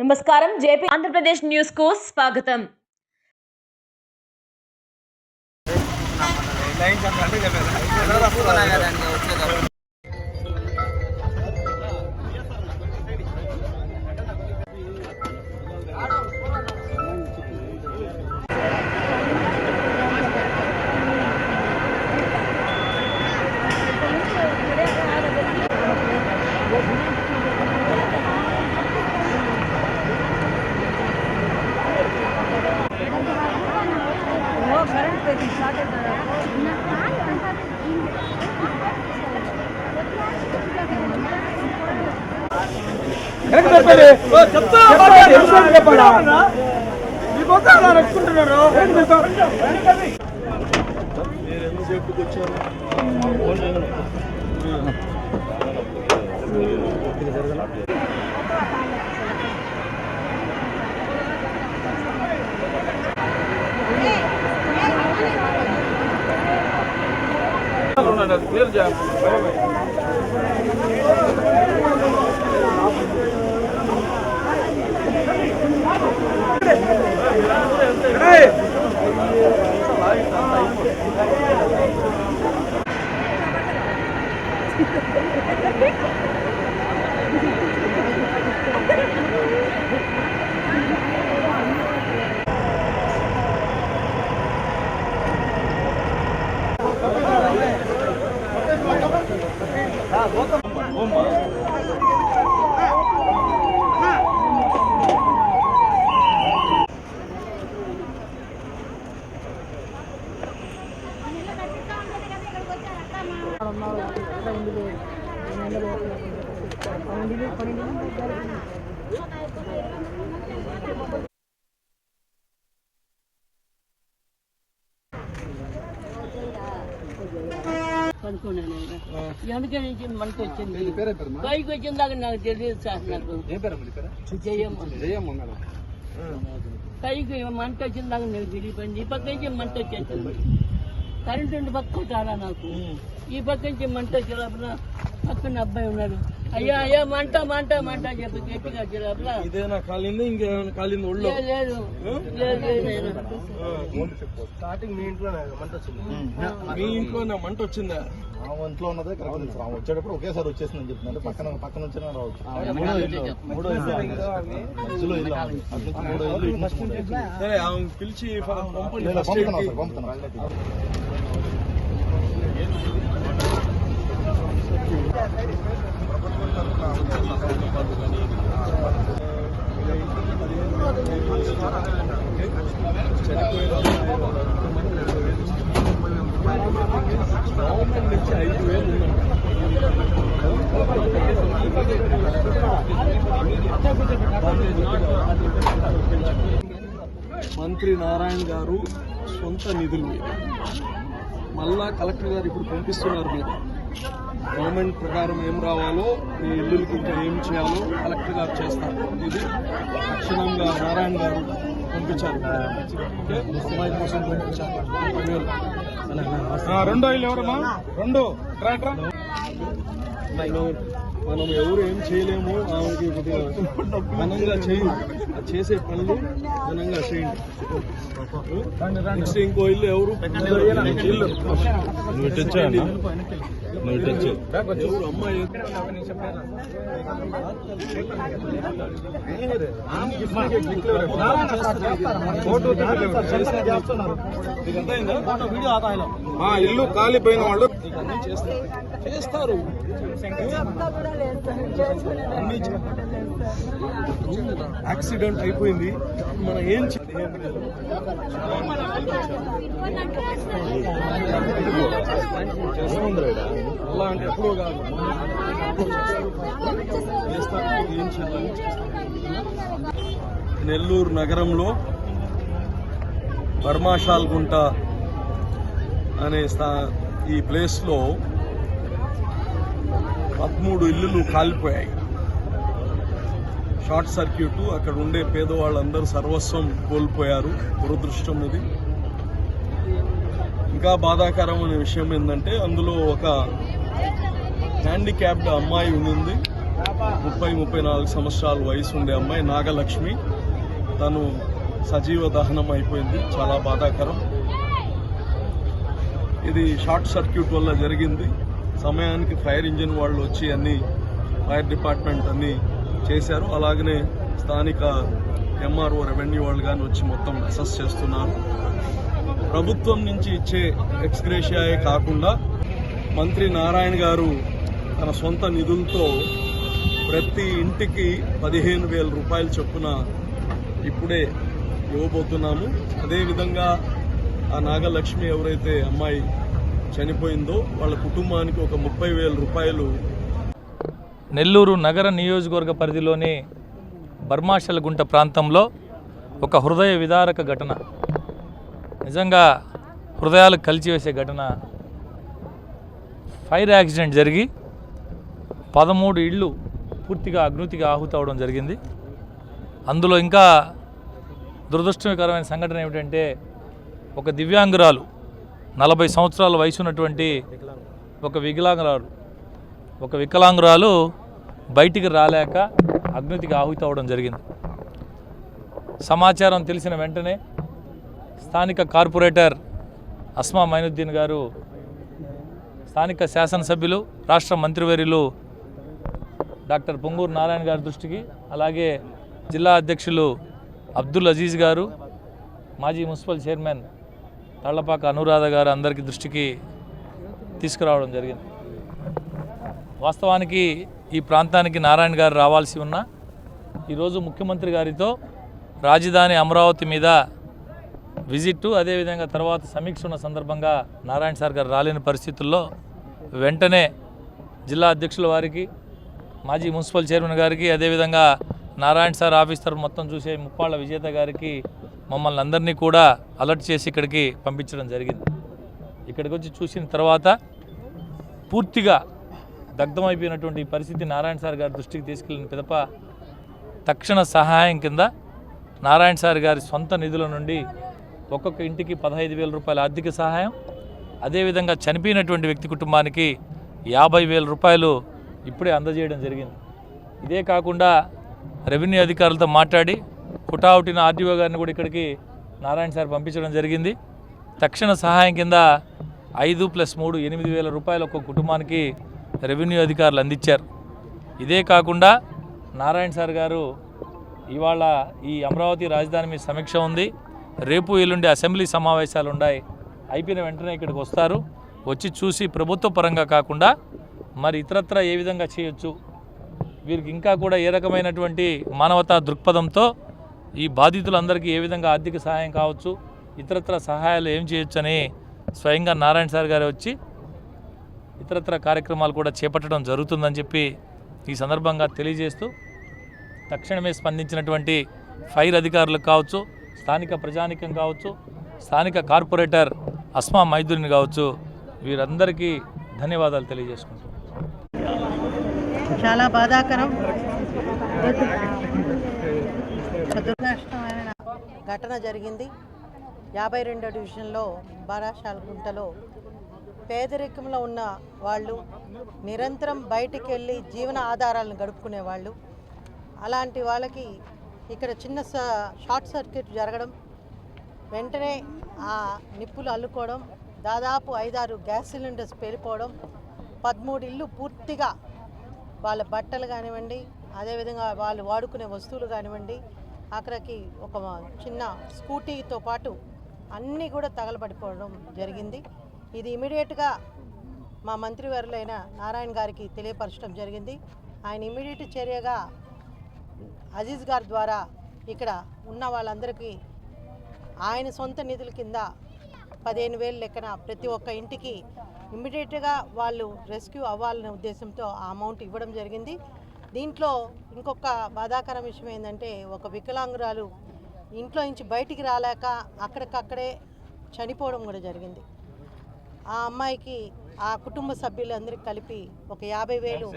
నమస్కారం. జేపీ ఆంధ్రప్రదేశ్ న్యూస్కు స్వాగతం లైన్ చెప్పేది చెప్పాలా క్లియర్ చేయాలి হবে। వెనక మనకు వచ్చింది? పైకి వచ్చిన దాకా నాకు తెలియదు సార్ నాకు. జయమ్మ. పైకి మంట వచ్చిన దాకా నాకు తెలియపోయింది ఈ పక్క నుంచి మంట వచ్చేసింది కరెంట్ ఉండి పక్క కొట్టాలా నాకు. ఈ పక్క నుంచి మంట వచ్చేటప్పుడు పక్కన అబ్బాయి ఉన్నాడు. అయ్యా అయ్యా మంట మంట మంట అని చెప్పి గట్టిగా ఇదేనా కాలింది? ఇంకేమైనా కాలింది? ఒళ్ళు? లేదు లేదు. స్టార్టింగ్ మీ ఇంట్లోనే మంట వచ్చింది. మీ ఇంట్లోనే మంట వచ్చిందా? ఆ ఒంట్లో ఉన్నదే కరెక్ట్ ఆ వచ్చేటప్పుడు ఒకేసారి వచ్చేసిందని చెప్తున్నాను పక్కన పక్కన నుంచి రావచ్చు. మూడో ఇల్లు మూడో ఇల్లు. సరే పిలిచి పంపుతున్నాం గవర్నమెంట్ నుంచి ఐదు వేలు ఉందంట. మంత్రి నారాయణ గారు సొంత నిధులు. మళ్ళా కలెక్టర్ గారు ఇప్పుడు పంపిస్తున్నారు మీరు. గవర్నమెంట్ ప్రకారం ఏం రావాలో ఈ ఇల్లులకి ఇంకా ఏం చేయాలో కలెక్టర్ గారు చేస్తారు. ఇది తక్షణంగా నారాయణ గారు పంపించారు? అమ్మాయి కోసం పంపించారు. రెండో ఇల్లు ఎవరమ్మా? రెండు. ట్రాక్టర్? మనం ఎవరు ఏం చేయలేము ఆమెకి కొద్దిగా ఘనంగా చేయి చేసే పనులు ఘనంగా చేయండి. నెక్స్ట్ ఇంకో ఇల్లు ఎవరు? ఇల్లు. ఎవరు అమ్మాయి? మా ఇల్లు కాలిపోయిన వాళ్ళు చేస్తారు. చేస్తారు. యాక్సిడెంట్ అయిపోయింది. మనం ఏం చేయాలి అలా అంటే ఎప్పుడో కాదు ఏం చేయాలి నెల్లూరు నగరంలో బర్మాషాల్గుంట అనే స్థా ఈ ప్లేస్లో పదమూడు ఇల్లులు కాలిపోయాయి. షార్ట్ సర్క్యూట్ అక్కడ ఉండే పేదవాళ్ళందరూ సర్వస్వం కోల్పోయారు. దురదృష్టం ఇది. ఇంకా బాధాకరమైన విషయం ఏంటంటే అందులో ఒక హ్యాండిక్యాప్డ్ అమ్మాయి ఉంది ముప్పై ముప్పై నాలుగు సంవత్సరాల వయసు ఉండే అమ్మాయి నాగలక్ష్మి. తను సజీవ దహనం అయిపోయింది. చాలా బాధాకరం. ఇది షార్ట్ సర్క్యూట్ వల్ల జరిగింది. సమయానికి ఫైర్ ఇంజిన్ వాళ్ళు వచ్చి అన్ని ఫైర్ డిపార్ట్మెంట్ అన్ని చేశారు. అలాగనే స్థానిక ఎంఆర్ఓ రెవెన్యూ వాళ్ళు కానీ వచ్చి మొత్తం అసెస్ చేస్తున్నారు. ప్రభుత్వం నుంచి ఇచ్చే ఎక్స్గ్రేషియాయే కాకుండా మంత్రి నారాయణ గారు తన సొంత నిధులతో ప్రతి ఇంటికి పదిహేను వేల రూపాయల చొప్పున ఇప్పుడే ఇవ్వబోతున్నాము. అదేవిధంగా ఆ నాగలక్ష్మి ఎవరైతే అమ్మాయి చనిపోయిందో వాళ్ళ కుటుంబానికి ఒక ముప్పై వేల రూపాయలు. నెల్లూరు నగర నియోజకవర్గ పరిధిలోని బర్మాషలగుంట ప్రాంతంలో ఒక హృదయ విదారక ఘటన. నిజంగా హృదయాలు కలిచివేసే ఘటన. ఫైర్ యాక్సిడెంట్ జరిగి పదమూడు ఇళ్ళు పూర్తిగా అగ్నితికి ఆహుతవడం జరిగింది. అందులో ఇంకా దురదృష్టకరమైన సంఘటన ఏమిటంటే ఒక దివ్యాంగురాలు నలభై సంవత్సరాల వయసు ఉన్నటువంటి ఒక వికలాంగురాలు. ఒక వికలాంగురాలు బయటికి రాలేక అగ్నితికి ఆహుతి అవ్వడం జరిగింది. సమాచారం తెలిసిన వెంటనే స్థానిక కార్పొరేటర్ అస్మా మైనుద్దీన్ గారు స్థానిక శాసనసభ్యులు రాష్ట్ర మంత్రివర్యులు డాక్టర్ పొంగూరు నారాయణ గారి దృష్టికి అలాగే జిల్లా అధ్యక్షులు అబ్దుల్ అజీజ్ గారు మాజీ మున్సిపల్ చైర్మన్ తళ్ళపాక అనురాధ గారు అందరికీ దృష్టికి తీసుకురావడం జరిగింది. వాస్తవానికి ఈ ప్రాంతానికి నారాయణ గారు రావాల్సి ఉన్న ఈరోజు ముఖ్యమంత్రి గారితో రాజధాని అమరావతి మీద విజిట్ అదేవిధంగా తర్వాత సమీక్ష ఉన్న సందర్భంగా నారాయణ సార్ గారు రాలేని పరిస్థితుల్లో వెంటనే జిల్లా అధ్యక్షుల వారికి మాజీ మున్సిపల్ చైర్మన్ గారికి అదేవిధంగా నారాయణ సార్ ఆఫీస్ తరఫు మొత్తం చూసే ముప్పాళ్ళ విజేత గారికి మమ్మల్ని అందరినీ కూడా అలర్ట్ చేసి ఇక్కడికి పంపించడం జరిగింది. ఇక్కడికి వచ్చి చూసిన తర్వాత పూర్తిగా దగ్ధమైపోయినటువంటి పరిస్థితి నారాయణ సార్ గారి దృష్టికి తీసుకెళ్ళిన పిదప తక్షణ సహాయం కింద నారాయణ సార్ గారి సొంత నిధుల నుండి ఒక్కొక్క ఇంటికి పదహైదు వేల రూపాయల ఆర్థిక సహాయం అదేవిధంగా చనిపోయినటువంటి వ్యక్తి కుటుంబానికి యాభై వేల రూపాయలు ఇప్పుడే అందజేయడం జరిగింది. ఇదే కాకుండా రెవెన్యూ అధికారులతో మాట్లాడి హుటాహుటిన ఆర్డీఓ గారిని కూడా ఇక్కడికి నారాయణ సార్ పంపించడం జరిగింది. తక్షణ సహాయం కింద ఐదు ప్లస్ మూడు ఎనిమిది వేల రూపాయలు ఒక కుటుంబానికి రెవెన్యూ అధికారులు అందించారు. ఇదే కాకుండా నారాయణ సార్ గారు ఇవాళ ఈ అమరావతి రాజధాని మీద సమీక్ష ఉంది. రేపు ఎల్లుండి అసెంబ్లీ సమావేశాలు ఉన్నాయి. అయిపోయిన వెంటనే ఇక్కడికి వస్తారు. వచ్చి చూసి ప్రభుత్వ పరంగా కాకుండా మరి ఇతరత్ర ఏ విధంగా చేయొచ్చు? వీరికి ఇంకా కూడా ఏ రకమైనటువంటి మానవతా దృక్పథంతో ఈ బాధితులందరికీ ఏ విధంగా ఆర్థిక సహాయం కావచ్చు ఇతరత్ర సహాయాలు ఏం చేయొచ్చు అని స్వయంగా నారాయణ సార్ గారు వచ్చి ఇతరత్ర కార్యక్రమాలు కూడా చేపట్టడం జరుగుతుందని చెప్పి ఈ సందర్భంగా తెలియజేస్తూ తక్షణమే స్పందించినటువంటి ఫైర్ అధికారులకు కావచ్చు స్థానిక ప్రజానికం కావచ్చు స్థానిక కార్పొరేటర్ అస్మా మైదురిని కావచ్చు వీరందరికీ ధన్యవాదాలు తెలియజేసుకుంటున్నాను చాలా బాధాకరం. ఘటన జరిగింది. యాభై రెండో డివిజన్లో బారాషాలగుంటలో పేదరికంలో ఉన్న వాళ్ళు నిరంతరం బయటికి వెళ్ళి జీవన ఆధారాలను గడుపుకునే వాళ్ళు. అలాంటి వాళ్ళకి ఇక్కడ చిన్న స- షార్ట్ సర్క్యూట్ జరగడం వెంటనే ఆ నిప్పులు అల్లుకోవడం దాదాపు ఐదారు గ్యాస్ సిలిండర్స్ పేలిపోవడం పదమూడు ఇల్లు పూర్తిగా వాళ్ళ బట్టలు కానివ్వండి అదేవిధంగా వాళ్ళు వాడుకునే వస్తువులు కానివ్వండి అక్కడికి ఒక చిన్న స్కూటీతో పాటు అన్నీ కూడా తగలబడిపోవడం జరిగింది. ఇది ఇమీడియట్గా మా మంత్రివర్యులైన నారాయణ గారికి తెలియపరచడం జరిగింది. ఆయన ఇమీడియట్ చర్యగా అజీజ్ గారి ద్వారా ఇక్కడ ఉన్న వాళ్ళందరికీ ఆయన సొంత నిధుల కింద పదిహేను వేలు లెక్కన ప్రతి ఒక్క ఇంటికి ఇమ్మీడియట్గా వాళ్ళు రెస్క్యూ అవ్వాలనే ఉద్దేశంతో ఆ అమౌంట్ ఇవ్వడం జరిగింది. దీంట్లో ఇంకొక బాధాకరం విషయం ఏంటంటే ఒక వికలాంగురాలు ఇంట్లో నుంచి బయటికి రాలేక అక్కడికక్కడే చనిపోవడం కూడా జరిగింది. ఆ అమ్మాయికి ఆ కుటుంబ సభ్యులందరికీ కలిపి ఒక యాభై వేలు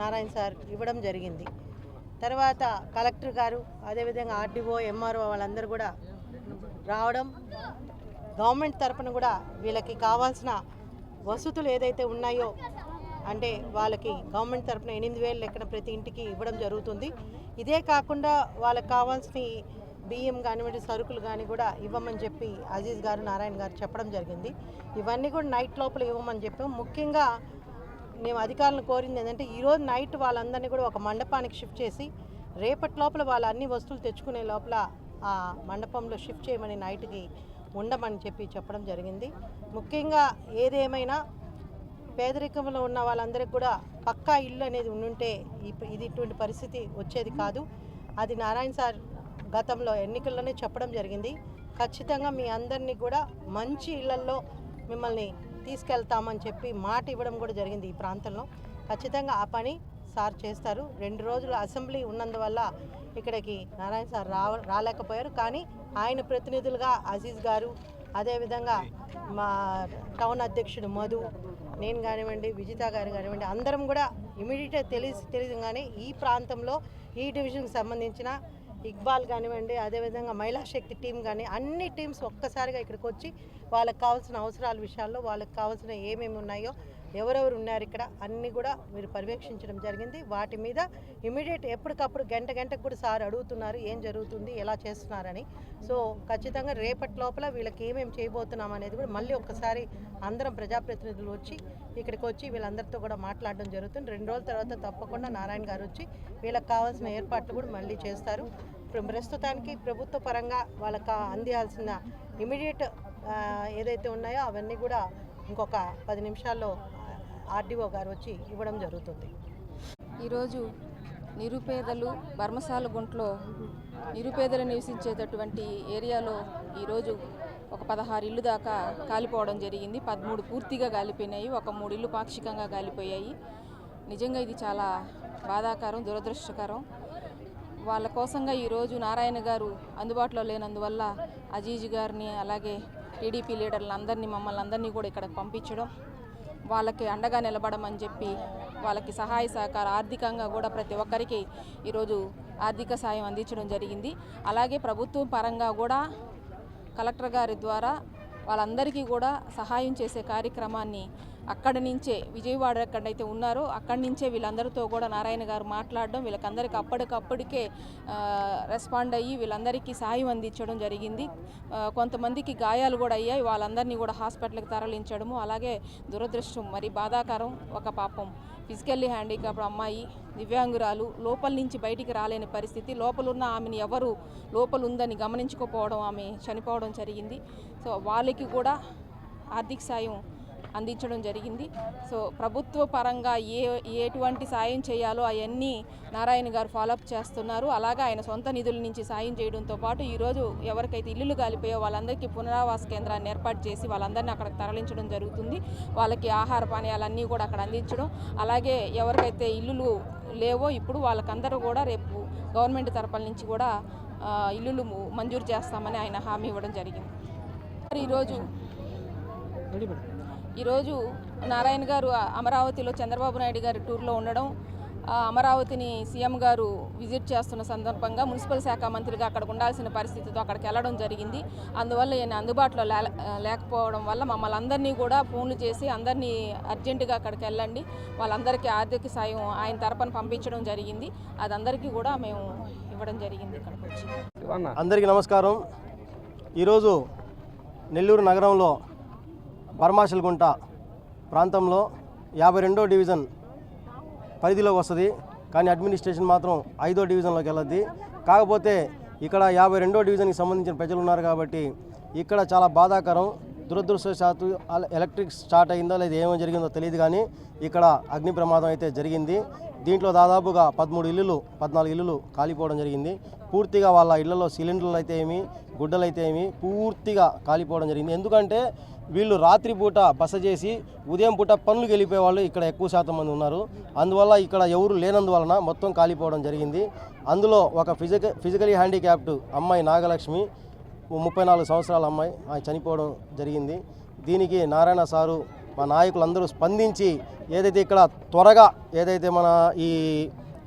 నారాయణ సార్ ఇవ్వడం జరిగింది. తర్వాత కలెక్టర్ గారు అదేవిధంగా ఆర్డీఓ ఎంఆర్ఓ వాళ్ళందరూ కూడా రావడం గవర్నమెంట్ తరపున కూడా వీళ్ళకి కావాల్సిన వసతులు ఏదైతే ఉన్నాయో అంటే వాళ్ళకి గవర్నమెంట్ తరఫున ఎనిమిది వేలు లెక్కన ప్రతి ఇంటికి ఇవ్వడం జరుగుతుంది. ఇదే కాకుండా వాళ్ళకి కావాల్సిన బియ్యం కానివ్వండి సరుకులు కానీ కూడా ఇవ్వమని చెప్పి అజీజ్ గారు నారాయణ గారు చెప్పడం జరిగింది. ఇవన్నీ కూడా నైట్ లోపల ఇవ్వమని చెప్పాం ముఖ్యంగా మేము అధికారులను కోరింది ఏంటంటే ఈరోజు నైట్ వాళ్ళందరినీ కూడా ఒక మండపానికి షిఫ్ట్ చేసి రేపటి లోపల వాళ్ళ అన్ని వస్తువులు తెచ్చుకునే లోపల ఆ మండపంలో షిఫ్ట్ చేయమని నైట్కి ఉండమని చెప్పి చెప్పడం జరిగింది. ముఖ్యంగా ఏదేమైనా పేదరికంలో ఉన్న వాళ్ళందరికీ కూడా పక్కా ఇల్లు అనేది ఉండుంటే ఇది ఇటువంటి పరిస్థితి వచ్చేది కాదు. అది నారాయణ సార్ గతంలో ఎన్నికల్లోనే చెప్పడం జరిగింది. ఖచ్చితంగా మీ అందరినీ కూడా మంచి ఇళ్ళల్లో మిమ్మల్ని తీసుకెళ్తామని చెప్పి మాట ఇవ్వడం కూడా జరిగింది ఈ ప్రాంతంలో. ఖచ్చితంగా ఆ పని సార్ చేస్తారు. రెండు రోజులు అసెంబ్లీ ఉన్నందువల్ల ఇక్కడికి నారాయణ సార్ రా రాలేకపోయారు. కానీ ఆయన ప్రతినిధులుగా అజీజ్ గారు అదేవిధంగా మా టౌన్ అధ్యక్షుడు మధు నేను కానివ్వండి విజిత గారు కానివ్వండి అందరం కూడా ఇమీడియట్గా తెలిసి తెలియగానే ఈ ప్రాంతంలో ఈ డివిజన్కి సంబంధించిన ఇక్బాల్ కానివ్వండి అదేవిధంగా మహిళా శక్తి టీం కానీ అన్ని టీమ్స్ ఒక్కసారిగా ఇక్కడికి వచ్చి వాళ్ళకి కావాల్సిన అవసరాల విషయాల్లో వాళ్ళకి కావాల్సిన ఏమేమి ఉన్నాయో ఎవరెవరు ఉన్నారు ఇక్కడ అన్నీ కూడా మీరు పర్యవేక్షించడం జరిగింది. వాటి మీద ఇమీడియట్ ఎప్పటికప్పుడు గంట గంటకు కూడా సార్ అడుగుతున్నారు ఏం జరుగుతుంది ఎలా చేస్తున్నారని. సో ఖచ్చితంగా రేపటి లోపల వీళ్ళకి ఏమేమి చేయబోతున్నాం అనేది కూడా మళ్ళీ ఒక్కసారి అందరం ప్రజాప్రతినిధులు వచ్చి ఇక్కడికి వచ్చి వీళ్ళందరితో కూడా మాట్లాడడం జరుగుతుంది. రెండు రోజుల తర్వాత తప్పకుండా నారాయణ గారు వచ్చి వీళ్ళకి కావాల్సిన ఏర్పాట్లు కూడా మళ్ళీ చేస్తారు. ప్రస్తుతానికి ప్రభుత్వ పరంగా వాళ్ళకి అందియాల్సిన ఇమీడియట్ ఏదైతే ఉన్నాయో అవన్నీ కూడా ఇంకొక పది నిమిషాల్లో ఆర్డీఓ గారు వచ్చి ఇవ్వడం జరుగుతుంది. ఈరోజు నిరుపేదలు బర్మసాల గుంట్లో నిరుపేదలు నివసించేటటువంటి ఏరియాలో ఈరోజు ఒక పదహారు ఇల్లు దాకా కాలిపోవడం జరిగింది. పదమూడు పూర్తిగా కాలిపోయినాయి. ఒక మూడు ఇల్లు పాక్షికంగా కాలిపోయాయి. నిజంగా ఇది చాలా బాధాకరం దురదృష్టకరం. వాళ్ళ కోసంగా ఈరోజు నారాయణ గారు అందుబాటులో లేనందువల్ల అజీజ్ గారిని అలాగే టీడీపీ లీడర్లందరినీ మమ్మల్ని అందరినీ కూడా ఇక్కడికి పంపించడం వాళ్ళకి అండగా నిలబడమని చెప్పి వాళ్ళకి సహాయ సహకార ఆర్థికంగా కూడా ప్రతి ఒక్కరికి ఈరోజు ఆర్థిక సాయం అందించడం జరిగింది. అలాగే ప్రభుత్వం పరంగా కూడా కలెక్టర్ గారి ద్వారా వాళ్ళందరికీ కూడా సహాయం చేసే కార్యక్రమాన్ని అక్కడి నుంచే విజయవాడ ఎక్కడైతే ఉన్నారో అక్కడి నుంచే వీళ్ళందరితో కూడా నారాయణ గారు మాట్లాడడం వీళ్ళకందరికీ అప్పటికప్పటికే రెస్పాండ్ అయ్యి వీళ్ళందరికీ సాయం అందించడం జరిగింది. కొంతమందికి గాయాలు కూడా అయ్యాయి. వాళ్ళందరినీ కూడా హాస్పిటల్కి తరలించడము అలాగే దురదృష్టం మరి బాధాకరం ఒక పాపం. ఫిజికల్లీ హ్యాండిక్యాప్ అమ్మాయి దివ్యాంగురాలు లోపల నుంచి బయటికి రాలేని పరిస్థితి. లోపలున్న ఆమెను ఎవరు లోపల ఉందని గమనించుకోపోవడం ఆమె చనిపోవడం జరిగింది. సో వాళ్ళకి కూడా ఆర్థిక సాయం అందించడం జరిగింది. సో ప్రభుత్వ పరంగా ఏ ఎటువంటి సాయం చేయాలో అవన్నీ నారాయణ గారు ఫాలోఅప్ చేస్తున్నారు. అలాగే ఆయన సొంత నిధుల నుంచి సాయం చేయడంతో పాటు ఈరోజు ఎవరికైతే ఇల్లులు కాలిపోయో వాళ్ళందరికీ పునరావాస కేంద్రాన్ని ఏర్పాటు చేసి వాళ్ళందరినీ అక్కడికి తరలించడం జరుగుతుంది. వాళ్ళకి ఆహార పానీయాలన్నీ కూడా అక్కడ అందించడం. అలాగే ఎవరికైతే ఇల్లులు లేవో ఇప్పుడు వాళ్ళకందరూ కూడా రేపు గవర్నమెంట్ తరపుల నుంచి కూడా ఇల్లులు మంజూరు చేస్తామని ఆయన హామీ ఇవ్వడం జరిగింది. మరి ఈరోజు ఈరోజు నారాయణ గారు అమరావతిలో చంద్రబాబు నాయుడు గారి టూర్లో ఉండడం ఆ, అమరావతిని సీఎం గారు విజిట్ చేస్తున్న సందర్భంగా మున్సిపల్ శాఖ మంత్రిగా అక్కడ ఉండాల్సిన పరిస్థితితో అక్కడికి వెళ్ళడం జరిగింది. అందువల్ల ఈయన అందుబాటులో లే లేకపోవడం వల్ల మమ్మల్ని అందరినీ కూడా ఫోన్లు చేసి అందరినీ అర్జెంటుగా అక్కడికి వెళ్ళండి. వాళ్ళందరికీ ఆర్థిక సాయం ఆయన తరపున పంపించడం జరిగింది. అది అందరికీ కూడా మేము ఇవ్వడం జరిగింది ఇక్కడికి వచ్చి. అందరికీ నమస్కారం. ఈరోజు నెల్లూరు నగరంలో బర్మాషల్గుంట ప్రాంతంలో యాభై రెండో డివిజన్ పరిధిలోకి వస్తుంది. కానీ అడ్మినిస్ట్రేషన్ మాత్రం ఐదో డివిజన్లోకి వెళ్ళద్ది. కాకపోతే ఇక్కడ యాభై రెండో డివిజన్కి సంబంధించిన ప్రజలు ఉన్నారు కాబట్టి ఇక్కడ చాలా బాధాకరం. దురదృష్టవశాత్తు ఎలక్ట్రిక్ స్టార్ట్ అయిందో లేదా ఏమో జరిగిందో తెలియదు కానీ ఇక్కడ అగ్ని ప్రమాదం అయితే జరిగింది. దీంట్లో దాదాపుగా పదమూడు ఇల్లులు పద్నాలుగు ఇల్లులు కాలిపోవడం జరిగింది. పూర్తిగా వాళ్ళ ఇళ్ళలో సిలిండర్లు అయితే ఏమి గుడ్డలు అయితే ఏమి పూర్తిగా కాలిపోవడం జరిగింది. ఎందుకంటే వీళ్ళు రాత్రిపూట బస చేసి ఉదయం పూట పనులకు వెళ్ళిపోయే వాళ్ళు ఇక్కడ ఎక్కువ శాతం మంది ఉన్నారు. అందువల్ల ఇక్కడ ఎవరు లేనందువలన మొత్తం కాలిపోవడం జరిగింది. అందులో ఒక ఫిజిక ఫిజికలీ హ్యాండిక్యాప్డ్ అమ్మాయి నాగలక్ష్మి ముప్పై నాలుగు సంవత్సరాల అమ్మాయి ఆమె చనిపోవడం జరిగింది. దీనికి నారాయణ సారు మా నాయకులందరూ స్పందించి ఏదైతే ఇక్కడ త్వరగా ఏదైతే మన ఈ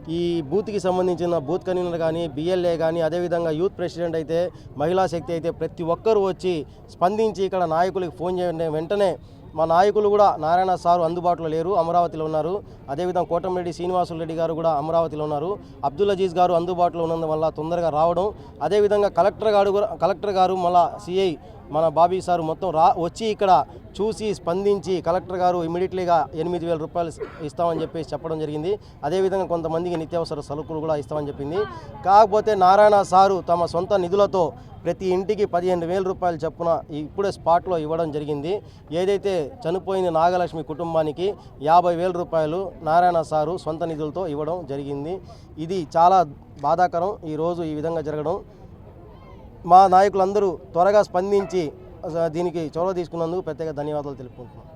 ఈ బూత్కి సంబంధించిన బూత్ కన్వీనర్ కానీ బిఎల్ఏ కానీ అదేవిధంగా యూత్ ప్రెసిడెంట్ అయితే మహిళా శక్తి అయితే ప్రతి ఒక్కరూ వచ్చి స్పందించి ఇక్కడ నాయకులకి ఫోన్ చేయండి వెంటనే మా నాయకులు కూడా నారాయణ సారు అందుబాటులో లేరు అమరావతిలో ఉన్నారు. అదేవిధంగా కోటమిరెడ్డి శ్రీనివాసులు రెడ్డి గారు కూడా అమరావతిలో ఉన్నారు. అబ్దుల్ అజీజ్ గారు అందుబాటులో ఉన్నందువల్ల తొందరగా రావడం అదేవిధంగా కలెక్టర్ గారు కూడా- కలెక్టర్ గారు మళ్ళా సిఐ మన బాబీ సారు మొత్తం రా వచ్చి ఇక్కడ చూసి స్పందించి కలెక్టర్ గారు ఇమీడియట్లీగా ఎనిమిది వేల రూపాయలు ఇస్తామని చెప్పేసి చెప్పడం జరిగింది. అదేవిధంగా కొంతమందికి నిత్యావసర సరుకులు కూడా ఇస్తామని చెప్పింది. కాకపోతే నారాయణ సారు తమ సొంత నిధులతో ప్రతి ఇంటికి పదిహేను వేల రూపాయలు చొప్పున ఇప్పుడే స్పాట్లో ఇవ్వడం జరిగింది. ఏదైతే చనిపోయిన నాగలక్ష్మి కుటుంబానికి యాభై వేల రూపాయలు నారాయణ సారు సొంత నిధులతో ఇవ్వడం జరిగింది. ఇది చాలా బాధాకరం. ఈరోజు ఈ విధంగా జరగడం మా నాయకులందరూ త్వరగా స్పందించి దీనికి చొరవ తీసుకున్నందుకు ప్రత్యేక ధన్యవాదాలు తెలుపుకుంటున్నాను